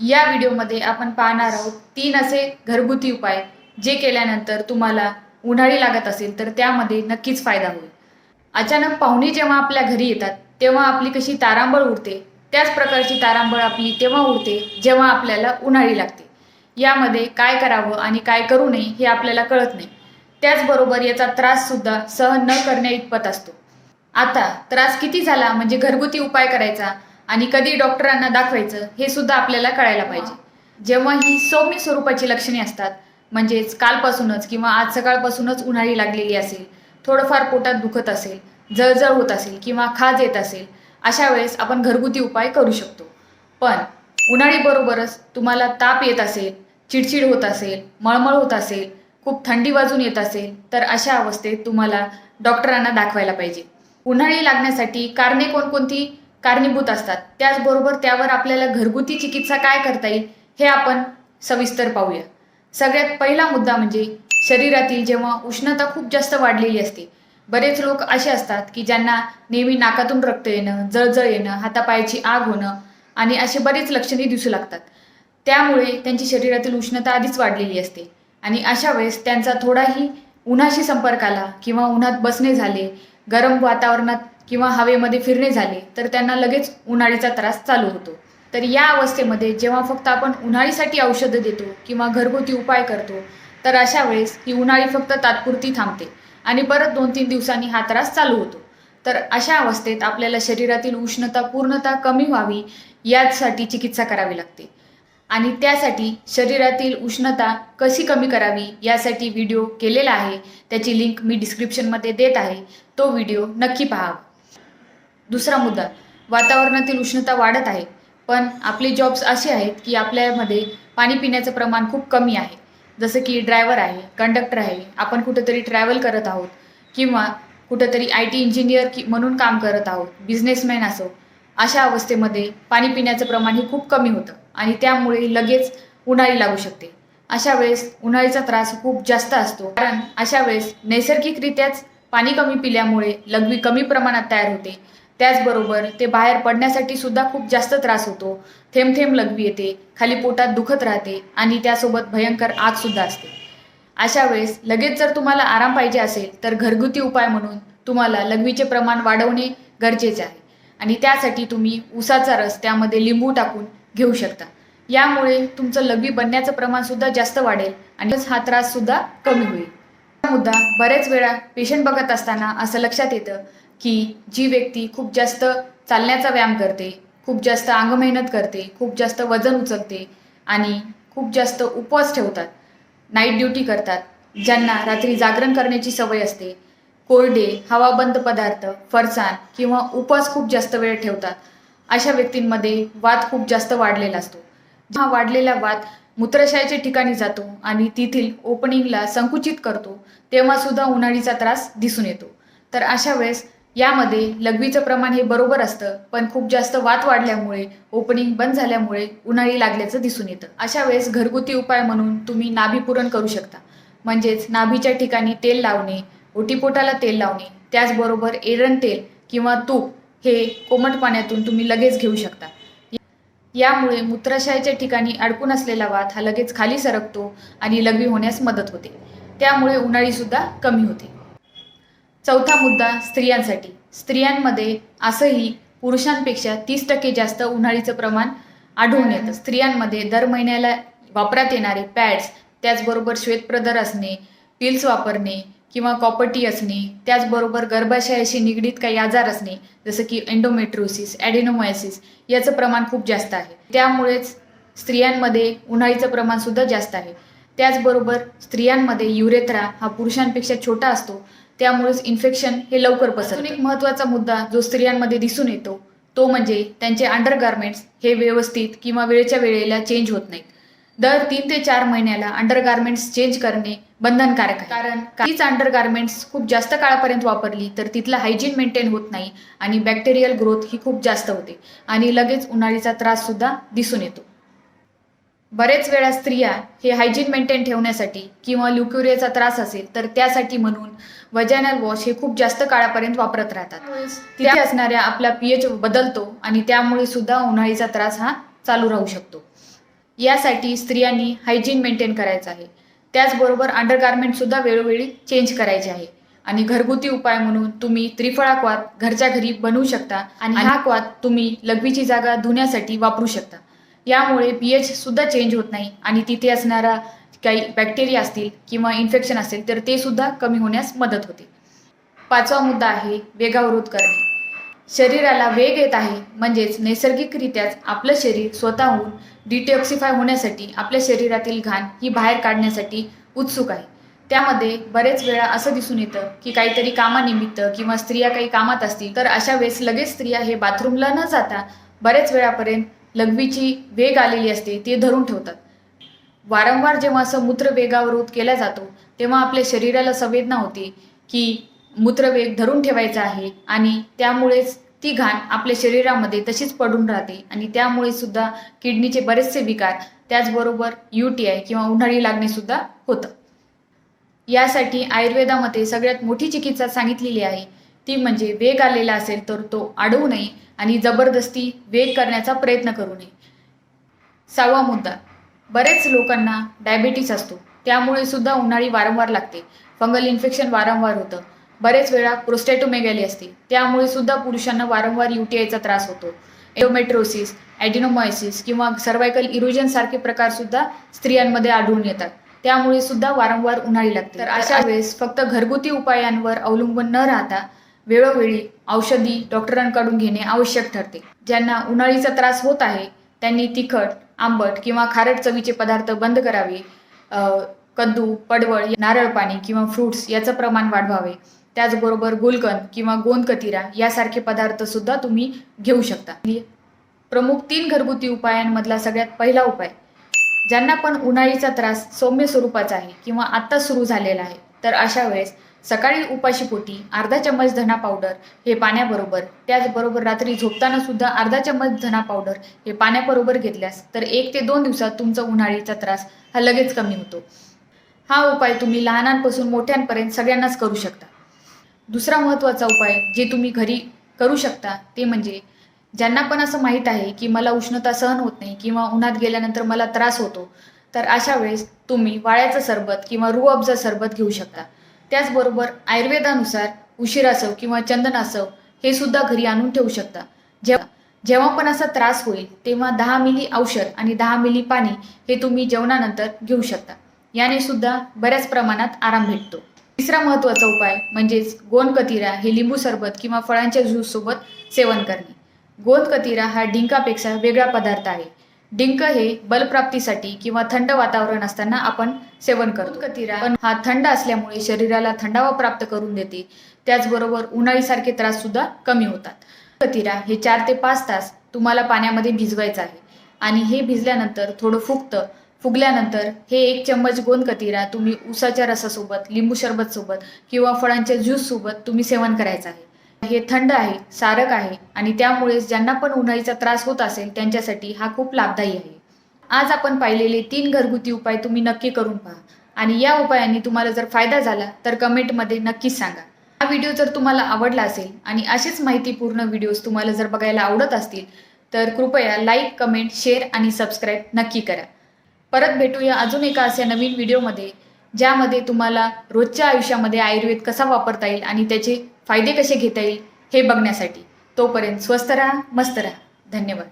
या व्हिडिओमध्ये आपण पाहणार आहोत तीन असे घरगुती उपाय जे केल्यानंतर तुम्हाला उन्हाळी लागत असेल तर त्यामध्ये नक्कीच फायदा होईल. अचानक पाहुणे जेव्हा आपल्या घरी येतात तेव्हा आपली कशी तारांबळ उडते त्याच प्रकारची तारांबळ आपली तेव्हा उडते जेव्हा आपल्याला उन्हाळी लागते. यामध्ये काय करावं आणि काय करू नये हे आपल्याला कळत नाही. त्याचबरोबर याचा त्रास सुद्धा सहन न करण्या इतपत असतो. आता त्रास किती झाला म्हणजे घरगुती उपाय करायचा? आणि कधी डॉक्टरांना दाखवायचं हे सुद्धा आपल्याला कळायला पाहिजे. जेव्हा ही सौम्य स्वरूपाची लक्षणे असतात म्हणजेच कालपासूनच किंवा आज सकाळपासूनच उन्हाळी लागलेली असेल थोडंफार पोटात दुखत असेल जळजळ होत असेल किंवा खाज येत असेल अशा वेळेस आपण घरगुती उपाय करू शकतो. पण उन्हाळीबरोबरच तुम्हाला ताप येत असेल चिडचिड होत असेल मळमळ होत असेल खूप थंडी वाजून येत असेल तर अशा अवस्थेत तुम्हाला डॉक्टरांना दाखवायला पाहिजे. उन्हाळी लागण्यासाठी कारणे कोणकोणती? कारणीभूत असतात. त्याचबरोबर त्यावर आपल्याला घरगुती चिकित्सा काय करता येईल हे आपण सविस्तर पाहूया. सगळ्यात पहिला मुद्दा म्हणजे शरीरातील जेव्हा उष्णता खूप जास्त वाढलेली असते बरेच लोक असे असतात की ज्यांना नेहमी नाकातून रक्त येणं जळजळ येणं हातापायाची आग होणं आणि असे बरेच लक्षणे दिसू लागतात. त्यामुळे त्यांची शरीरातील उष्णता आधीच वाढलेली असते आणि अशा वेळेस त्यांचा थोडाही उन्हाशी संपर्क आला किंवा उन्हात बसणे झाले गरम वातावरणात किंवा हवेमध्ये फिरणे झाले तर त्यांना लगेच उन्हाळीचा त्रास चालू होतो. तर या अवस्थेमध्ये जेव्हा फक्त आपण उन्हाळीसाठी औषधं देतो किंवा घरगुती उपाय करतो तर अशा वेळेस ही उन्हाळी फक्त तात्पुरती थांबते आणि परत दोन तीन दिवसांनी हा त्रास चालू होतो. तर अशा अवस्थेत आपल्याला शरीरातील उष्णता पूर्णता कमी व्हावी यासाठी चिकित्सा करावी लागते. आणि त्यासाठी शरीरातील उष्णता कशी कमी करावी यासाठी व्हिडिओ केलेला आहे. त्याची लिंक मी डिस्क्रिप्शनमध्ये देत आहे. तो व्हिडिओ नक्की पहा. दुसरा मुद्दा वातावरणातील उष्णता वाढत आहे पण आपले जॉब्स असे आहेत की आपल्यामध्ये पाणी पिण्याचं प्रमाण खूप कमी आहे. जसं की ड्रायव्हर आहे कंडक्टर आहे आपण कुठंतरी ट्रॅव्हल करत आहोत किंवा कुठंतरी आय टी इंजिनियर की म्हणून काम करत आहोत बिझनेसमॅन असो अशा अवस्थेमध्ये पाणी पिण्याचं प्रमाण हे खूप कमी होतं आणि त्यामुळे लगेच उन्हाळी लागू शकते. अशा वेळेस उन्हाळीचा त्रास खूप जास्त असतो. कारण अशा वेळेस नैसर्गिकरित्याच पाणी कमी पिल्यामुळे लघवी कमी प्रमाणात तयार होते त्याचबरोबर ते बाहेर पडण्यासाठी सुद्धा खूप जास्त त्रास होतो. थेंब थेंब लघवी येते खाली पोटात दुखत राहते आणि त्यासोबत भयंकर आग सुद्धा असते. अशा वेळेस लगेच जर तुम्हाला आराम पाहिजे असेल तर घरगुती उपाय म्हणून तुम्हाला लघवीचे प्रमाण वाढवणे गरजेचे आहे. आणि त्यासाठी तुम्ही उसाचा रस त्यामध्ये लिंबू टाकून घेऊ शकता. यामुळे तुमचं लघवी बनण्याचं प्रमाण सुद्धा जास्त वाढेल आणि हा त्रास सुद्धा कमी होईल. हा मुद्दा बरेच वेळा पेशंट बघत असताना असं लक्षात येतं. की जी व्यक्ती खूप जास्त चालण्याचा व्यायाम करते खूप जास्त अंग मेहनत करते खूप जास्त वजन उचलते आणि खूप जास्त उपवास ठेवतात नाईट ड्युटी करतात ज्यांना रात्री जागरण करण्याची सवय असते कोरडे हवाबंद पदार्थ फरसाण किंवा उपवास खूप जास्त वेळ ठेवतात अशा व्यक्तींमध्ये वाद खूप जास्त वाढलेला असतो. हा वाढलेला वाद मूत्राशयाच्या ठिकाणी जातो आणि तेथील ओपनिंगला संकुचित करतो तेव्हा सुद्धा उन्हाळीचा त्रास दिसून येतो. तर अशा वेळेस यामध्ये लघवीचं प्रमाण हे बरोबर असतं पण खूप जास्त वात वाढल्यामुळे ओपनिंग बंद झाल्यामुळे उन्हाळी लागल्याचं दिसून येतं. अशा वेळेस घरगुती उपाय म्हणून तुम्ही नाभीपुरण करू शकता. म्हणजेच नाभीच्या ठिकाणी तेल लावणे ओटीपोटाला तेल लावणे त्याचबरोबर एरण तेल किंवा तूप हे कोमट पाण्यातून तुम्ही लगेच घेऊ शकता. यामुळे मूत्राशयाच्या ठिकाणी अडकून असलेला वात हा लगेच खाली सरकतो आणि लघवी होण्यास मदत होते. त्यामुळे उन्हाळीसुद्धा कमी होते. चौथा मुद्दा स्त्रियांसाठी. स्त्रियांमध्ये असंही पुरुषांपेक्षा तीस टक्के जास्त उन्हाळीचं प्रमाण आढळून येतं. स्त्रियांमध्ये दर महिन्याला वापरात येणारे पॅड्स त्याचबरोबर श्वेतप्रदर असणे पिल्स वापरणे किंवा कॉपर्टी असणे त्याचबरोबर गर्भाशयाशी निगडीत काही आजार असणे जसं की एन्डोमेट्रोसिस ॲडेनोमायसिस याचं प्रमाण खूप जास्त आहे. त्यामुळेच स्त्रियांमध्ये उन्हाळीचं प्रमाण सुद्धा जास्त आहे. त्याचबरोबर स्त्रियांमध्ये युरेथ्रा हा पुरुषांपेक्षा छोटा असतो. त्यामुळेच इन्फेक्शन हे लवकर पसरून एक महत्त्वाचा मुद्दा जो स्त्रियांमध्ये दिसून येतो तो म्हणजे त्यांचे अंडरगार्मेंट्स हे व्यवस्थित किंवा वेळेच्या वेळेला चेंज होत नाहीत. दर तीन ते चार महिन्याला अंडरगार्मेंट्स चेंज करणे बंधनकारक आहे. कारण तीच अंडरगार्मेंट्स खूप जास्त काळापर्यंत वापरली तर तिथलं हायजीन मेंटेन होत नाही आणि बॅक्टेरियल ग्रोथ ही खूप जास्त होते. आणि लगेच उन्हाळीचा त्रास सुद्धा दिसून येतो. बरेच वेळा स्त्रिया हे हायजीन मेंटेन ठेवण्यासाठी किंवा ल्युक्युरियाचा त्रास असेल तर त्यासाठी म्हणून वजॅनल वॉश हे खूप जास्त काळापर्यंत वापरत राहतात. तिथे असणाऱ्या आपला पीएच बदलतो आणि त्यामुळे सुद्धा उन्हाळीचा त्रास हा चालू राहू शकतो. यासाठी स्त्रियांनी हायजीन मेंटेन करायचं आहे. त्याचबरोबर अंडरगार्मेंटसुद्धा वेळोवेळी चेंज करायचे आहे. आणि घरगुती उपाय म्हणून तुम्ही त्रिफळा क्वाथ घरच्या घरी बनवू शकता आणि हा क्वाथ तुम्ही लघवीची जागा धुण्यासाठी वापरू शकता. यामुळे पी एच सुद्धा चेंज होत नाही. आणि तिथे असणारा काही बॅक्टेरिया असतील किंवा इन्फेक्शन असेल तर ते सुद्धा कमी होण्यास मदत होते. पाचवा मुद्दा आहे वेगावरोध करणे. शरीराला वेग येत आहे म्हणजेच नैसर्गिकरित्याच आपलं शरीर स्वतःहून डिटॉक्सिफाय होण्यासाठी आपल्या शरीरातील घाण ही बाहेर काढण्यासाठी उत्सुक आहे. त्यामध्ये बरेच वेळा असं दिसून येतं की काहीतरी कामानिमित्त किंवा स्त्रिया काही कामात असतील तर अशा वेळेस लगेच स्त्रिया हे बाथरूमला न जाता बरेच वेळापर्यंत लघवीची वेग आलेली असते ते धरून ठेवतात. वारंवार जेव्हा असं मूत्रवेगावरोध केला जातो तेव्हा आपल्या शरीराला संवेदना होते की मूत्रवेग धरून ठेवायचा आहे आणि त्यामुळेच ती घाण आपल्या शरीरामध्ये तशीच पडून राहते आणि त्यामुळे सुद्धा किडनीचे बरेचसे विकार त्याचबरोबर यू टी आय किंवा उन्हाळी लागणे सुद्धा होतं. यासाठी आयुर्वेदामध्ये सगळ्यात मोठी चिकित्सा सांगितलेली आहे. ती म्हणजे वेग आलेला असेल तर तो अडवू नये आणि जबरदस्ती वेग करण्याचा प्रयत्न करू नये. सहावा मुद्दा. बरेच लोकांना डायबिटीस असतो. त्यामुळे सुद्धा उन्हाळी वारंवार लागते. फंगल इन्फेक्शन वारंवार होतं. बरेच वेळा प्रोस्टॅटोमेगॅली असते. त्यामुळे सुद्धा पुरुषांना वारंवार यू टी आयचा त्रास होतो. एरोमेट्रोसिस ॲडिनोमायसिस किंवा सर्वायकल इरोजन सारखे प्रकार सुद्धा स्त्रियांमध्ये आढळून येतात. त्यामुळे सुद्धा वारंवार उन्हाळी लागते. तर अशा वेळेस फक्त घरगुती उपायांवर अवलंबून न राहता वेळोवेळी औषधी डॉक्टरांकडून घेणे आवश्यक ठरते. ज्यांना उन्हाळीचा त्रास होत आहे त्यांनी तिखट आंबट किंवा खारट चवीचे पदार्थ बंद करावे. कद्दू पडवळ नारळ पाणी किंवा फ्रुट्स याचं प्रमाण वाढवावे. त्याचबरोबर गुलकंद किंवा गोंद कतिरा यासारखे पदार्थ सुद्धा तुम्ही घेऊ शकता. प्रमुख तीन घरगुती उपायांमधला सगळ्यात पहिला उपाय. ज्यांना पण उन्हाळीचा त्रास सौम्य स्वरूपाचा आहे किंवा आत्ता सुरू झालेला आहे तर अशा वेळेस सकाळी उपाशीपोटी अर्धा चम्मच धना पावडर हे पाण्याबरोबर. त्याचबरोबर रात्री झोपताना सुद्धा अर्धा चम्मच धना पावडर हे पाण्याबरोबर घेतल्यास तर एक ते दोन दिवसात तुमचा उन्हाळीचा त्रास हा लगेच कमी होतो. हा उपाय तुम्ही लहानांपासून मोठ्यांपर्यंत सगळ्यांनाच करू शकता. दुसरा महत्त्वाचा उपाय जे तुम्ही घरी करू शकता ते म्हणजे ज्यांना पण असं माहीत आहे की मला उष्णता सहन होत नाही किंवा उन्हात गेल्यानंतर मला त्रास होतो तर अशा वेळेस तुम्ही वाळ्याचं सरबत किंवा रुअबचं सरबत घेऊ शकता. त्याचबरोबर आयुर्वेदानुसार उशिरासव किंवा चंदनासव हे सुद्धा घरी आणून ठेवू शकता. जेव्हा जेव्हा पण असा त्रास होईल तेव्हा दहा मिली औषध आणि दहा मिली पाणी हे तुम्ही जेवणानंतर घेऊ शकता. याने सुद्धा बऱ्याच प्रमाणात आराम भेटतो. तिसरा महत्त्वाचा उपाय म्हणजेच गोंद कतिरा हे लिंबू सरबत किंवा फळांच्या ज्यूस सोबत सेवन करणे. गोंद कतिरा हा डिंकापेक्षा वेगळा पदार्थ आहे. डिंक हे बलप्राप्तीसाठी किंवा थंड वातावरण असताना आपण सेवन करतो. कतिरा पण हा थंड असल्यामुळे शरीराला थंडावा प्राप्त करून देते. त्याचबरोबर उन्हाळीसारखे त्रास सुद्धा कमी होतात. कतिरा हे चार ते पाच तास तुम्हाला पाण्यामध्ये भिजवायचं आहे. आणि हे भिजल्यानंतर थोडं फुगतं. फुगल्यानंतर हे एक चम्मच गोंद कतिरा तुम्ही उसाच्या रसासोबत लिंबू सरबत सोबत किंवा फळांच्या ज्यूस सोबत तुम्ही सेवन करायचं आहे. हे थंड आहे सारक आहे आणि त्यामुळेच ज्यांना पण उन्हाळीचा त्रास होत असेल त्यांच्यासाठी हा खूप लाभदायी आहे. आज आपण पाहिलेले तीन घरगुती उपाय तुम्ही नक्की करून पहा आणि या उपायांनी तुम्हाला जर फायदा झाला तर कमेंटमध्ये नक्कीच सांगा. हा व्हिडिओ जर तुम्हाला आवडला असेल आणि असेच माहितीपूर्ण व्हिडिओज तुम्हाला जर बघायला आवडत असतील तर कृपया लाईक कमेंट शेअर आणि सबस्क्राईब नक्की करा. परत भेटूया अजून एका अशा नवीन व्हिडिओमध्ये ज्यामध्ये तुम्हाला रोजच्या आयुष्यामध्ये आयुर्वेद कसा वापरता येईल आणि त्याचे फायदे कसे घेता येईल हे बघण्यासाठी तोपर्यंत स्वस्त राहा मस्त राहा. धन्यवाद.